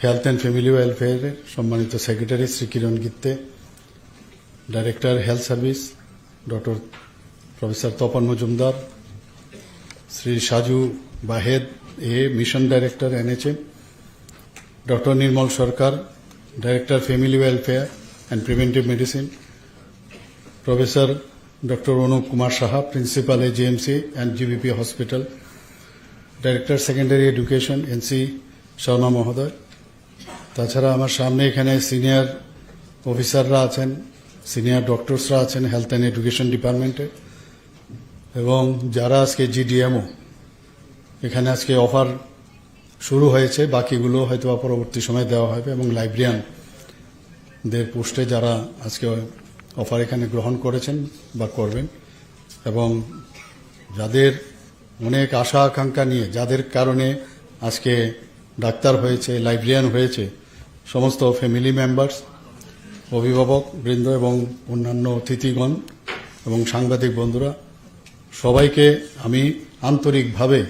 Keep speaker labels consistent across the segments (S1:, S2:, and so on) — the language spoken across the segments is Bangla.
S1: হেলথ অ্যান্ড ফ্যামিলি ওয়েলফেয়ারের সম্মানিত secretary Shri Kiran Gitte director health service doctor professor Tapan Majumdar, Shri Saju Vahed, a mission director NHM doctor Nirmal Sarkar director family welfare and preventive medicine professor doctor Anup Kumar Saha principal a GMC and GBP hospital director secondary education NC Sharma মহোদয় তাছাড়া আমার সামনে এখানে সিনিয়র অফিসাররা আছেন, সিনিয়র ডক্টরসরা আছেন হেলথ অ্যান্ড এডুকেশন ডিপার্টমেন্টে। এবং যারা আজকে জিডিএমও, এখানে আজকে অফার শুরু হয়েছে, বাকিগুলো হয়তো পরবর্তী সময় দেওয়া হবে এবং লাইব্রেরিয়ানদের পোস্টে যারা আজকে অফার এখানে গ্রহণ করেছেন বা করবেন। এবং যাদের অনেক আশা আকাঙ্ক্ষা নিয়ে, যাদের কারণে আজকে ডাক্তার হয়েছে লাইব্রেরিয়ান হয়েছে, সমস্ত ফ্যামিলি মেম্বার্স অভিভাবক বৃন্দ এবং অন্যান্য অতিথিগণ এবং সাংবাদিক বন্ধুরা, সবাইকে আমি আন্তরিকভাবে,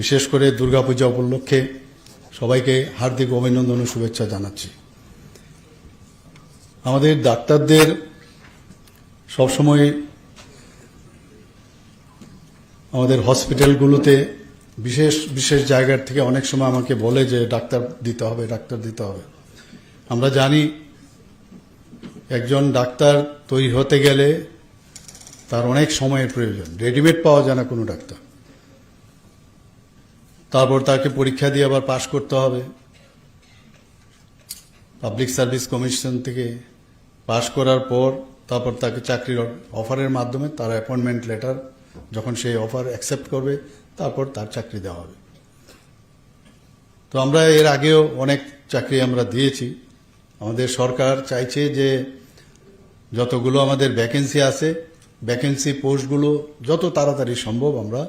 S1: বিশেষ করে দুর্গাপূজা উপলক্ষে সবাইকে হার্দিক অভিনন্দন ও শুভেচ্ছা জানাচ্ছি। আমাদের ডাক্তারদের সবসময় আমাদের হসপিটালগুলোতে বিশেষ বিশেষ জায়গার থেকে অনেক সময় আমাকে বলে যে ডাক্তার দিতে হবে, ডাক্তার দিতে হবে। আমরা জানি একজন ডাক্তার তৈরি হতে গেলে তার অনেক সময়ের প্রয়োজন। রেডিমেড পাওয়া যায় না কোনো ডাক্তার। তারপর তাকে পরীক্ষা দিয়ে আবার পাশ করতে হবে। পাবলিক সার্ভিস কমিশন থেকে পাশ করার পর তারপর তাকে চাকরির অফারের মাধ্যমে তার অ্যাপয়েন্টমেন্ট লেটার যখন সেই অফার অ্যাকসেপ্ট করবে তারপর তার চাকরি দেওয়া হবে। তো আমরা এর আগেও অনেক চাকরি আমরা দিয়েছি। আমাদের সরকার চাইছে যে যতগুলো আমাদের ভ্যাকেন্সি আছে ভ্যাকেন্সি পোস্টগুলো যত তাড়াতাড়ি সম্ভব আমরা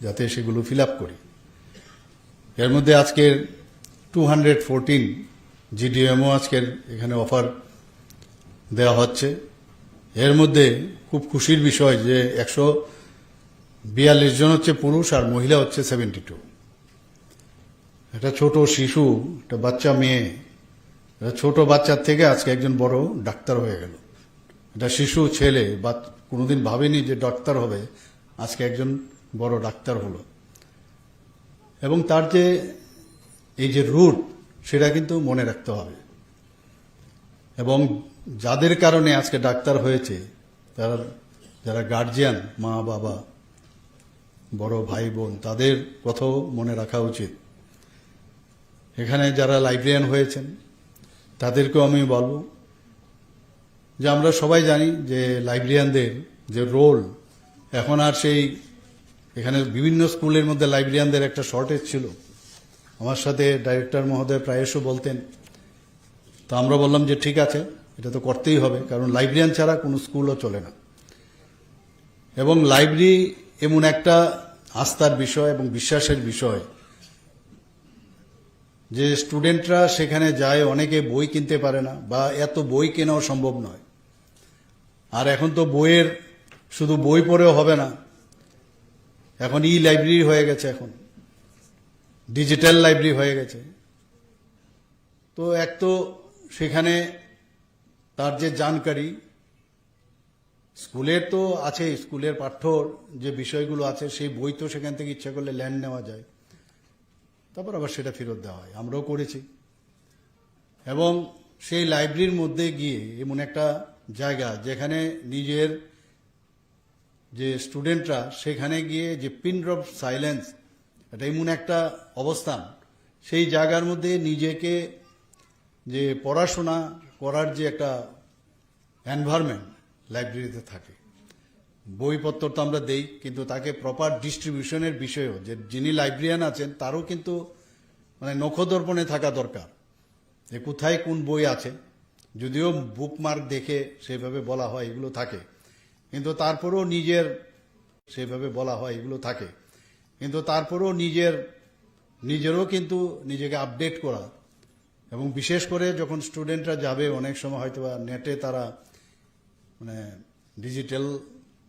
S1: যাতে সেগুলো ফিল আপ করি। এর মধ্যে আজকের টু হান্ড্রেড ফোরটিন জিডিএমও আজকের এখানে অফার দেওয়া হচ্ছে। এর মধ্যে খুব খুশির বিষয় যে একশো বিয়াল্লিশ জন হচ্ছে পুরুষ আর মহিলা হচ্ছে সেভেন্টি টু একটা ছোট শিশু, একটা বাচ্চা মেয়ে, একটা ছোট বাচ্চার থেকে আজকে একজন বড় ডাক্তার হয়ে গেল। একটা শিশু, ছেলে বা কোনোদিন ভাবেনি যে ডাক্তার হবে, আজকে একজন বড় ডাক্তার হলো। এবং তার যে, এই যে রুট, সেটা কিন্তু মনে রাখতে হবে। এবং যাদের কারণে আজকে ডাক্তার হয়েছে, তারা, যারা গার্জিয়ান মা, বাবা বড় ভাই বোন, তাদের কথাও মনে রাখা উচিত। এখানে যারা লাইব্রেরিয়ান হয়েছেন, তাদেরকেও আমি বলব যে আমরা সবাই জানি যে লাইব্রেরিয়ানদের যে রোল এখন আর সেই এখানে বিভিন্ন স্কুলের মধ্যে লাইব্রেরিয়ানদের একটা শর্টেজ ছিল। আমার সাথে ডাইরেক্টর মহোদয় প্রায়শ বলতেন, তো আমরা বললাম যে ঠিক আছে, এটা তো করতেই হবে, কারণ লাইব্রেরিয়ান ছাড়া কোনো স্কুলও চলে না। এবং লাইব্রেরি এমন একটা আস্থার বিষয় এবং বিশ্বাসের বিষয়। যে স্টুডেন্টরা সেখানে যায়, অনেকে বই কিনতে পারে না বা এত বই কেনাও সম্ভব নয়। আর এখন তো বইয়ের শুধু বই পড়েও হবে না। এখন ই লাইব্রেরি হয়ে গেছে এখন। ডিজিটাল লাইব্রেরি হয়ে গেছে। তো এক তো সেখানে তার যে জানকারি স্কুলের তো আছে, স্কুলের পাঠ্যর যে বিষয়গুলো আছে, সেই বই তো সেখান থেকে ইচ্ছা করলে ল্যান্ড নেওয়া যায়। তারপর আবার সেটা ফেরত দেওয়া হয়। আমরাও করেছি। এবং সেই লাইব্রেরির মধ্যে গিয়ে এমন একটা জায়গা যেখানে নিজের যে স্টুডেন্টরা, সেখানে গিয়ে যে পিন ড্রপ সাইলেন্স, এটা এমন একটা অবস্থান। সেই জায়গার মধ্যে নিজেকে যে পড়াশোনা করার যে একটা এনভায়রনমেন্ট লাইব্রেরিতে থাকে। বইপত্র তো আমরা দেই, কিন্তু তাকে প্রপার ডিস্ট্রিবিউশনের বিষয়েও, যে যিনি লাইব্রেরিয়ান আছেন, তারও কিন্তু মানে নখদর্পণে থাকা দরকার, যে কোথায় কোন বই আছে। যদিও বুকমার্ক দেখে সেভাবে বলা হয়, এগুলো থাকে। কিন্তু তারপরেও নিজের সেভাবে বলা হয়, এগুলো থাকে। কিন্তু তারপরেও নিজের, নিজেরও কিন্তু নিজেকে আপডেট করা। এবং বিশেষ করে যখন স্টুডেন্টরা যাবে, অনেক সময় হয়তো নেটে তারা মানে ডিজিটাল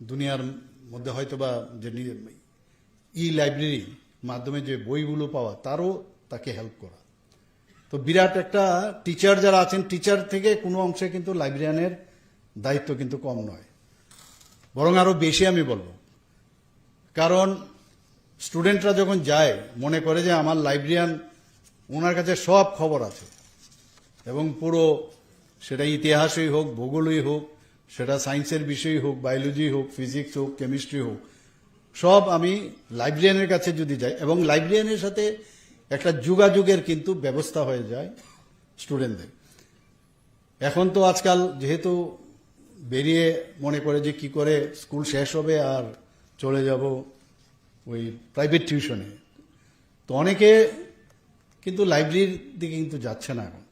S1: দুনিয়ার মধ্যে হয়তো বা যে ই লাইব্রেরি মাধ্যমে যে বইগুলো পাওয়া, তারও তাকে হেল্প করা। তো বিরাট একটা টিচার যারা আছেন টিচার থেকে কোনো অংশে কিন্তু লাইব্রেরিয়ানের দায়িত্ব কিন্তু কম নয়। বরং আরও বেশি আমি বলব। কারণ স্টুডেন্টরা যখন যায়, মনে করে যে আমার লাইব্রেরিয়ান ওনার কাছে সব খবর আছে। এবং পুরো সেটা ইতিহাসই হোক, ভূগোলই হোক সেটা সায়েন্সের বিষয়ই হোক বায়োলজি হোক ফিজিক্স হোক কেমিস্ট্রি হোক, সব আমি লাইব্রেরিয়ানের কাছে যদি যাই এবং লাইব্রেরিয়ানের সাথে একটা যোগাযোগের কিন্তু ব্যবস্থা হয়ে যায় স্টুডেন্টদের এখন তো আজকাল যেহেতু বেরিয়ে মনে করে যে কি করে স্কুল শেষ হবে আর চলে যাব ওই প্রাইভেট টিউশনে তো অনেকে কিন্তু লাইব্রেরির দিকে কিন্তু যাচ্ছে না এখন।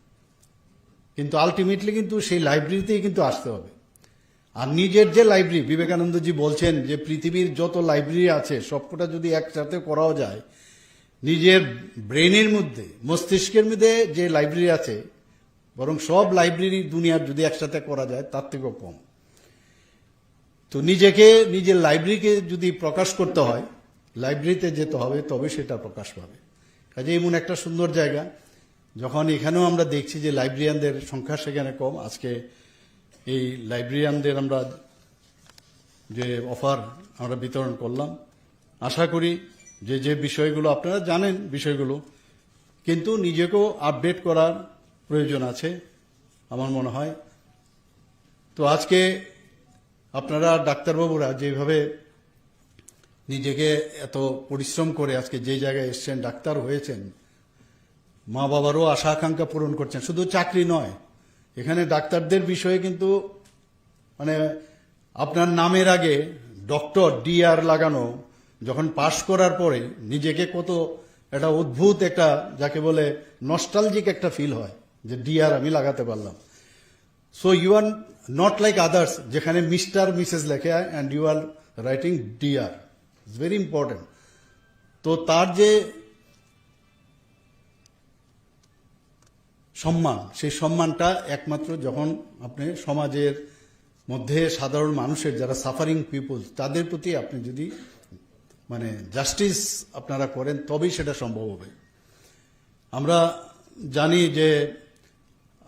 S1: কিন্তু আলটিমেটলি কিন্তু সেই লাইব্রেরিতেই কিন্তু আসতে হবে। আর নিজের যে লাইব্রেরি বিবেকানন্দজি বলছেন যে পৃথিবীর যত লাইব্রেরি আছে, সবকটা যদি একসাথে করাও যায়, নিজের ব্রেনের মধ্যে, মস্তিষ্কের মধ্যে যে লাইব্রেরি আছে, বরং সব লাইব্রেরি দুনিয়ার যদি একসাথে করা যায়, তার থেকেও কম। তো নিজেকে, নিজের লাইব্রেরিকে যদি প্রকাশ করতে হয় লাইব্রেরিতে যেতে হবে, তবে সেটা প্রকাশ পাবে। কাজে এমন একটা সুন্দর জায়গা, যখন এখানেও আমরা দেখছি যে লাইব্রেরিয়ানদের সংখ্যা সেখানে কম, আজকে এই লাইব্রেরিয়ানদের আমরা যে অফার আমরা বিতরণ করলাম, আশা করি যে যে বিষয়গুলো আপনারা জানেন বিষয়গুলো, কিন্তু নিজেকেও আপডেট করার প্রয়োজন আছে, আমার মনে হয়। তো আজকে আপনারা ডাক্তারবাবুরা যেভাবে নিজেকে এত পরিশ্রম করে আজকে যে জায়গায় এসছেন, ডাক্তার হয়েছেন মা বাবারও আশা আকাঙ্ক্ষা পূরণ করছেন, শুধু চাকরি নয় এখানে ডাক্তারদের বিষয়ে কিন্তু মানে আপনার নামের আগে ডক্টর ডিআর লাগানো, যখন পাশ করার পরে নিজেকে কত একটা অদ্ভুত একটা, যাকে বলে নস্টালজিক একটা ফিল হয়, যে ডিআর আমি লাগাতে পারলাম। So you are not like others যেখানে মিস্টার, মিসেস লেখে and you are writing DR it's very important তো তার যে সম্মান। সেই সম্মানটা একমাত্র যখন আপনি সমাজের মধ্যে সাধারণ মানুষের, যারা সাফারিং পিপল তাদের প্রতি আপনি যদি মানে জাস্টিস আপনারা করেন, তবেই সেটা সম্ভব হবে। আমরা জানি যে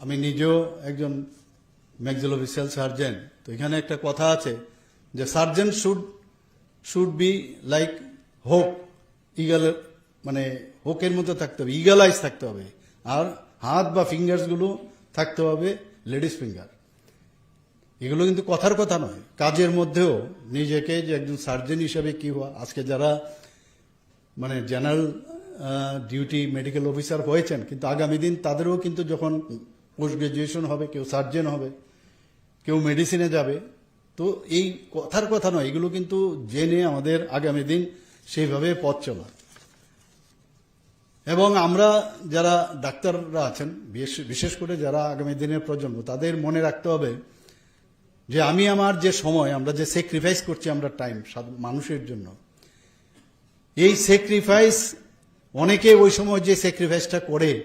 S1: আমি নিজেও একজন ম্যাক্সিলোভিসিয়াল সার্জেন তো এখানে একটা কথা আছে যে surgeon should should be like হোক ইগাল মানে হোকের মতো থাকতে হবে ইগাল আইস থাকতে হবে। আর হাত বা ফিঙ্গার্সগুলো থাকতে হবে লেডিস ফিঙ্গার। এগুলো কিন্তু কথার কথা নয়। কাজের মধ্যেও নিজেকে যে একজন সার্জন হিসাবে কি হওয়া, আজকে যারা মানে জেনারেল ডিউটি মেডিকেল অফিসার হয়েছেন, কিন্তু আগামী দিন তাদেরও কিন্তু যখন পোস্ট গ্রাজুয়েশন হবে, কেউ সার্জন হবে, কেউ মেডিসিনে যাবে, তো এই কথার কথা নয়। এগুলো কিন্তু জেনে আমাদের আগামী দিন সেইভাবে পথ চলা। এবং আমরা যারা ডাক্তাররা আছেন, বিশেষ- করে যারা আগামী দিনের প্রজন্ম, তাদের মনে রাখতে হবে যে আমি আমার যে সময়, আমরা যে স্যাক্রিফাইস করছি আমরা টাইম মানুষের জন্য। এই স্যাক্রিফাইস অনেকে ওই সময় যে স্যাক্রিফাইসটা করে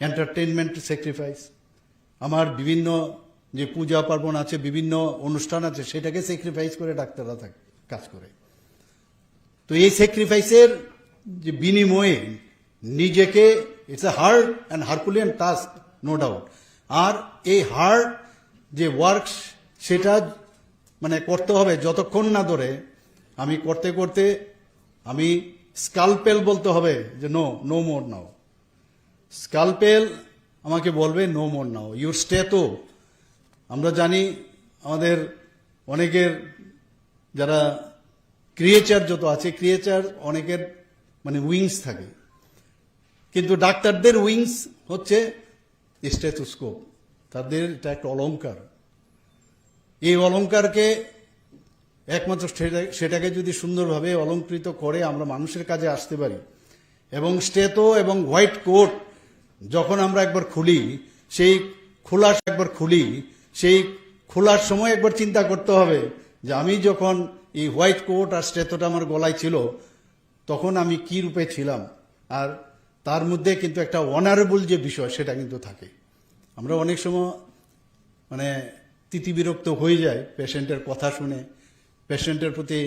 S1: এন্টারটেনমেন্ট স্যাক্রিফাইস আমার বিভিন্ন যে পূজা পার্বণ আছে, বিভিন্ন অনুষ্ঠান আছে, সেটাকে স্যাক্রিফাইস করে ডাক্তাররা থাকে কাজ করে। তো এই স্যাক্রিফাইসের যে বিনিময়ে নিজেকে it's a hard and herculean task no doubt আর এই হার্ড যে ওয়ার্ক সেটা মানে করতে হবে যতক্ষণ না ধরে, আমি করতে করতে আমি স্কালপেল বলতে হবে যে no no more now scalpel আমাকে বলবে no more now your stay তো আমরা জানি আমাদের অনেকের যারা ক্রিয়েচার যত আছে ক্রিয়েচার অনেকের মানে উইংস থাকে। কিন্তু ডাক্তারদের উইংস হচ্ছে স্টেথোস্কোপ। তাদের এটা একটা অলংকার। এই অলঙ্কারকে একমাত্র সেটা- সেটাকে যদি সুন্দরভাবে অলঙ্কৃত করে আমরা মানুষের কাজে আসতে পারি এবং স্টেতো এবং হোয়াইট কোট যখন আমরা একবার খুলি, সেই খোলার একবার খুলি, সেই খোলার সময় একবার চিন্তা করতে হবে যে আমি যখন এই হোয়াইট কোট আর স্টেতোটা আমার গলায় ছিল, তখন আমি কি রূপে ছিলাম? আর তার মধ্যে কিন্তু একটা অনারেবল যে বিষয়, সেটা কিন্তু থাকে। আমরা অনেক সময় মানে তিতিবিরক্ত হয়ে যায় পেশেন্টের কথা শুনে। পেশেন্টের প্রতি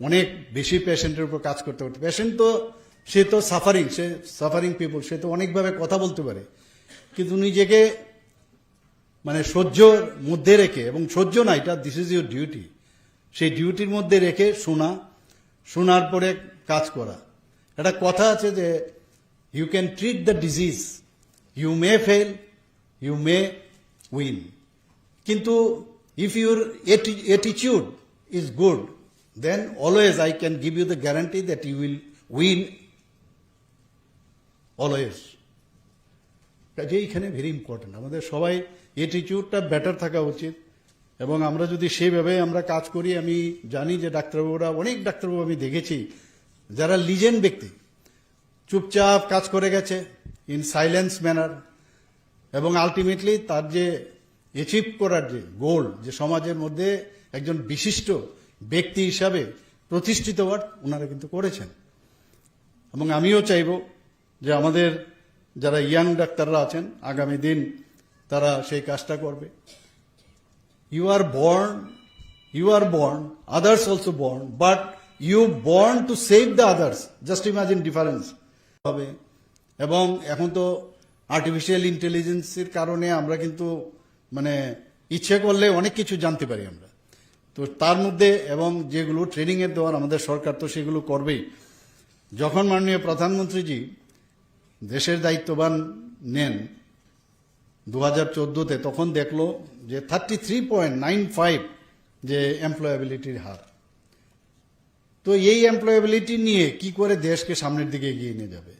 S1: অনেক বেশি পেশেন্টের উপর কাজ করতে করতে। পেশেন্ট তো, সে তো সাফারিং সে সাফারিং পিপল সে তো অনেকভাবে কথা বলতে পারে। কিন্তু নিজেকে মানে সহ্যর মধ্যে রেখে, এবং সহ্য না, এটা দিস ইজ ইউর ডিউটি সেই ডিউটির মধ্যে রেখে শোনা, শোনার পরে কাজ করা। একটা কথা আছে যে you can treat the disease you may fail you may win কিন্তু if your attitude is good then always I can give you the guarantee that you will win always কাজে এইখানে ভেরি ইম্পর্টেন্ট আমাদের সবাই এটিটিউডটা বেটার থাকা উচিত। এবং আমরা যদি সেইভাবে আমরা কাজ করি, আমি জানি যে ডাক্তারবাবুরা, অনেক ডাক্তারবাবু আমি দেখেছি, যারা লিজেন্ড ব্যক্তি চুপচাপ কাজ করে গেছে ইন সাইলেন্স ম্যানার এবং আলটিমেটলি তার যে অ্যাচিভ করার যে গোল যে সমাজের মধ্যে একজন বিশিষ্ট ব্যক্তি হিসাবে প্রতিষ্ঠিত হওয়ার ওনারা কিন্তু করেছেন। এবং আমিও চাইব যে আমাদের যারা ইয়াং ডাক্তাররা আছেন, আগামী দিন তারা সেই কাজটা করবে। You are born you are born others also born but you born to save the others just imagine difference হবে। এবং এখন তো আর্টিফিশিয়াল ইন্টেলিজেন্সের কারণে আমরা কিন্তু মানে ইচ্ছে করলে অনেক কিছু জানতে পারি আমরা। তো তার মধ্যে এবং যেগুলো ট্রেনিংয়ের দেওয়ার আমাদের সরকার তো সেগুলো করবেই। যখন মাননীয় প্রধানমন্ত্রীজি দেশের দায়িত্ববান নেন দু হাজার চোদ্দোতে, তখন দেখল যে thirty three point nine five যে এমপ্লয়াবিলিটির হার। তো এই এমপ্লয়াবিলিটি নিয়ে কি করে দেশকে সামনের দিকে এগিয়ে নিয়ে যাবে?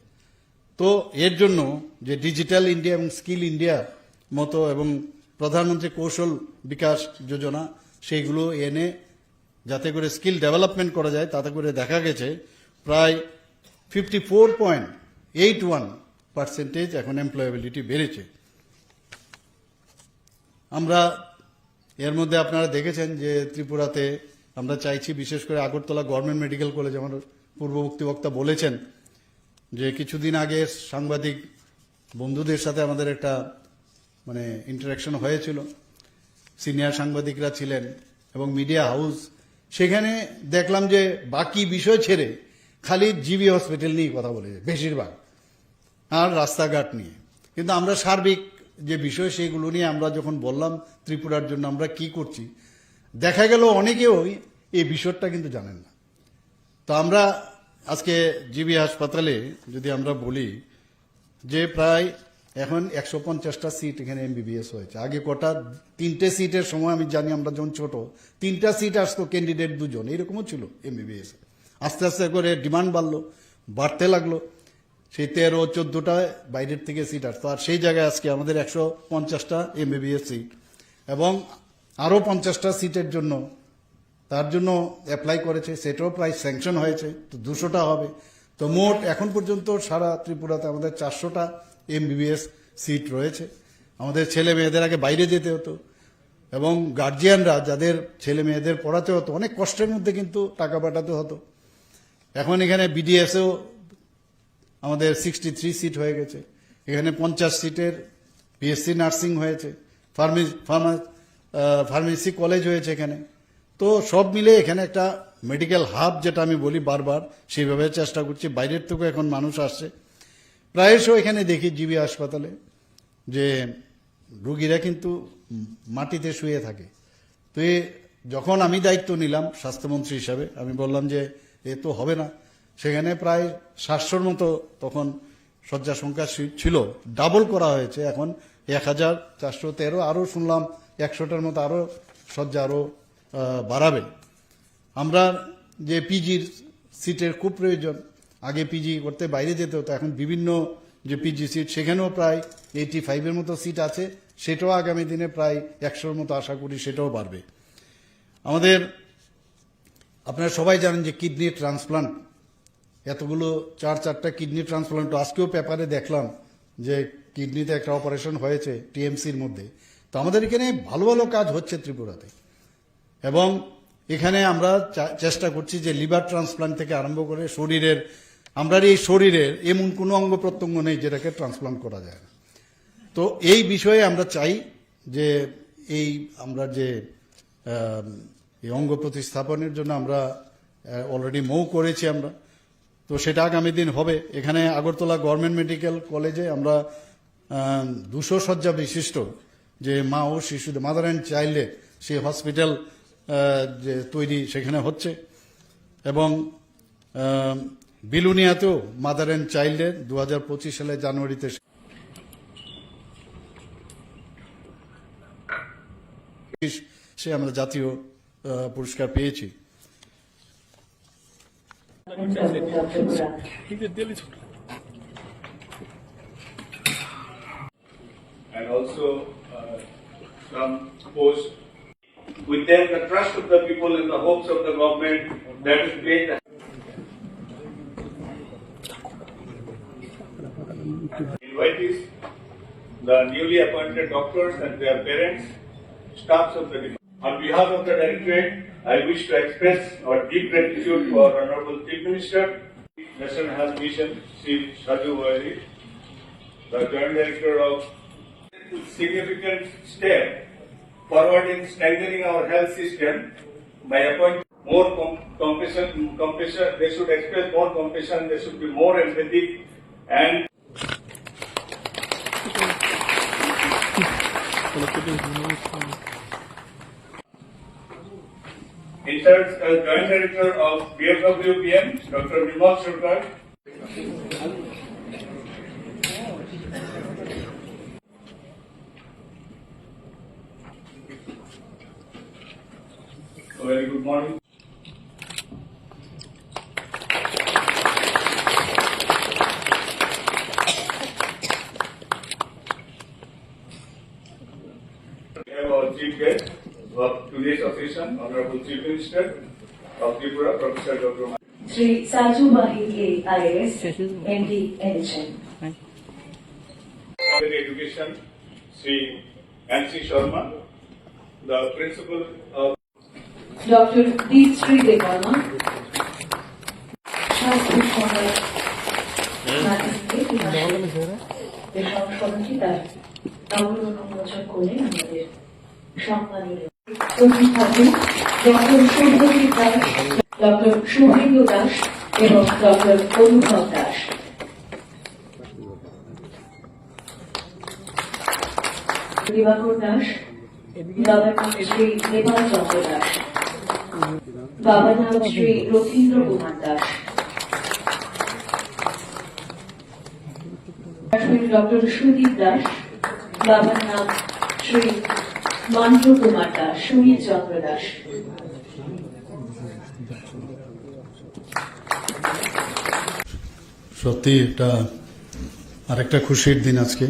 S1: তো এর জন্য যে ডিজিটাল ইন্ডিয়া এবং স্কিল ইন্ডিয়া মতো এবং প্রধানমন্ত্রী কৌশল বিকাশ যোজনা, সেইগুলো এনে যাতে করে স্কিল ডেভেলপমেন্ট করা যায়, তাতে করে দেখা গেছে প্রায় fifty four point eight one percentage এখন এমপ্লয়াবিলিটি বেড়েছে। আমরা এর মধ্যে আপনারা দেখেছেন যে ত্রিপুরাতে আমরা চাইছি বিশেষ করে আগরতলা গভর্নমেন্ট মেডিকেল কলেজ আমার পূর্ববর্তী বক্তা বলেছেন যে কিছুদিন আগে সাংবাদিক বন্ধুদের সাথে আমাদের একটা মানে ইন্টারাকশন হয়েছিল। সিনিয়র সাংবাদিকরা ছিলেন এবং মিডিয়া হাউস সেখানে দেখলাম যে বাকি বিষয় ছেড়ে খালি জিবি হসপিটাল নিয়ে কথা বলেছে বেশিরভাগ। আর রাস্তাঘাট নিয়ে। কিন্তু আমরা সার্বিক যে বিষয়, সেগুলো নিয়ে আমরা যখন বললাম ত্রিপুরার জন্য আমরা কি করছি, দেখা গেল অনেকেও এই বিষয়টা কিন্তু জানেন না। তো আমরা আজকে জিবি হাসপাতালে যদি আমরা বলি যে প্রায় এখন একশো পঞ্চাশটা সিট এখানে এমবিবিএস হয়েছে। আগে কটা তিনটে সিটের সময় আমি জানি আমরা যখন ছোট, তিনটা সিট আসতো ক্যান্ডিডেট দুজন, এরকমও ছিল এমবিবিএস। আস্তে আস্তে করে ডিমান্ড বাড়লো, বাড়তে লাগল। সেই তেরো, চোদ্দোটা বাইরের থেকে সিট আসতো। আর সেই জায়গায় আজকে আমাদের একশো পঞ্চাশটা এমবিবিএস সিট। এবং আরও পঞ্চাশটা সিটের জন্য তার জন্য অ্যাপ্লাই করেছে, সেটাও প্রায় স্যাংশন হয়েছে, তো দুশোটা হবে। তো মোট এখন পর্যন্ত সারা ত্রিপুরাতে আমাদের চারশোটা এমবিবিএস সিট রয়েছে। আমাদের ছেলে মেয়েদের আগে বাইরে যেতে হতো এবং গার্জিয়ানরা যাদের ছেলে মেয়েদের পড়াতে হতো, অনেক কষ্টের মধ্যে কিন্তু টাকা পাঠাতে হতো। এখন এখানে বিডিএসও আমাদের সিক্সটি থ্রি সিট হয়ে গেছে। এখানে পঞ্চাশ সিটের বিএসসি নার্সিং হয়েছে। ফার্মি ফার্মেসি কলেজ হয়েছে এখানে। তো সব মিলে এখানে একটা মেডিকেল হাব যেটা আমি বলি বারবার, সেইভাবে চেষ্টা করছি। বাইরের থেকে এখন মানুষ আসছে। প্রায়শ এখানে দেখি জিবি হাসপাতালে যে রুগীরা কিন্তু মাটিতে শুয়ে থাকে। তো যখন আমি দায়িত্ব নিলাম স্বাস্থ্যমন্ত্রী হিসাবে, আমি বললাম যে এ তো হবে না। সেখানে প্রায় সাতশোর মতো তখন শয্যা সংখ্যা ছিল। ডাবল করা হয়েছে। এখন এক হাজার চারশো তেরো, আরও শুনলাম একশোটার মতো আরও শয্যা, আরও আহ, বাড়াবে। আমরা যে পিজির সিটের খুব প্রয়োজন আগে পিজি করতে বাইরে যেতে হতো এখন বিভিন্ন যে পিজি সিট সেখানেও প্রায় এইটি ফাইভের মতো সিট আছে সেটাও আগামী দিনে প্রায় একশোর মতো আশা করি সেটাও বাড়বে। আমাদের আপনারা সবাই জানেন যে কিডনি ট্রান্সপ্লান্ট এতগুলো চার চারটা কিডনি ট্রান্সপ্লান্ট আজকেও পেপারে দেখলাম যে কিডনিতে একটা অপারেশন হয়েছে টিএমসির মধ্যে। তো আমাদের এখানে ভালো ভালো কাজ হচ্ছে ত্রিপুরাতে। এবং এখানে আমরা চেষ্টা করছি যে লিভার ট্রান্সপ্লান্ট থেকে আরম্ভ করে শরীরের, আমরা এই শরীরের এমন কোনো অঙ্গ প্রত্যঙ্গ নেই যেটাকে ট্রান্সপ্লান্ট করা যায় না। তো এই বিষয়ে আমরা চাই যে এই আমরা যে এই অঙ্গ প্রতিস্থাপনের জন্য আমরা অলরেডি মৌ করেছি আমরা। তো সেটা আগামী দিন হবে। এখানে আগরতলা গভর্নমেন্ট মেডিকেল কলেজে আমরা দুশো শয্যা বিশিষ্ট যে মা ও শিশুদের মাদার অ্যান্ড চাইল্ডের সেই হসপিটাল যে তৈরি সেখানে হচ্ছে এবং বিলুনিয়াতেও মাদার অ্যান্ড চাইল্ডের দু হাজার পঁচিশ সালে জানুয়ারিতে সে আমরা জাতীয় পুরস্কার পেয়েছি
S2: and also uh, some post. With them, the trust of the people and the hopes of the government that is great. Invitees, the newly appointed doctors and their parents, staffs of the department. On behalf of the directorate, I wish to express our deep gratitude for our Honorable Chief Minister, National Health Mission, Sri Shaju Wali, the Joint Director of significant step forward in strengthening our health system by appointing more com- compassion, compassion, they should express more compassion, they should be more empathic and Inserts as uh, Joint Director of BFWPM, Dr. Vimal Surkar. morning. Chief Guest of today's occasion, Honorable Chief Minister of Tripura, Professor Dr.
S3: Sri Saju Bahige, IAS, MD,
S2: NHN. Education, Sri Nancy Sharma, the Principal of
S3: doctor Dipshree Debbarma স্বাস্থ্য ডক্টর দাস দাস এবং দিবাকর দাস শ্রী নেপাল চন্দ্র দাস বাবার নাম শ্রী রথীন্দ্র কুমার দাস। ডক্টর সুদীপ দাস। বাবার নাম শ্রী কুমার দাস, সুনীল চন্দ্র দাস।
S1: সত্যি এটা আরেকটা খুশির দিন আজকে।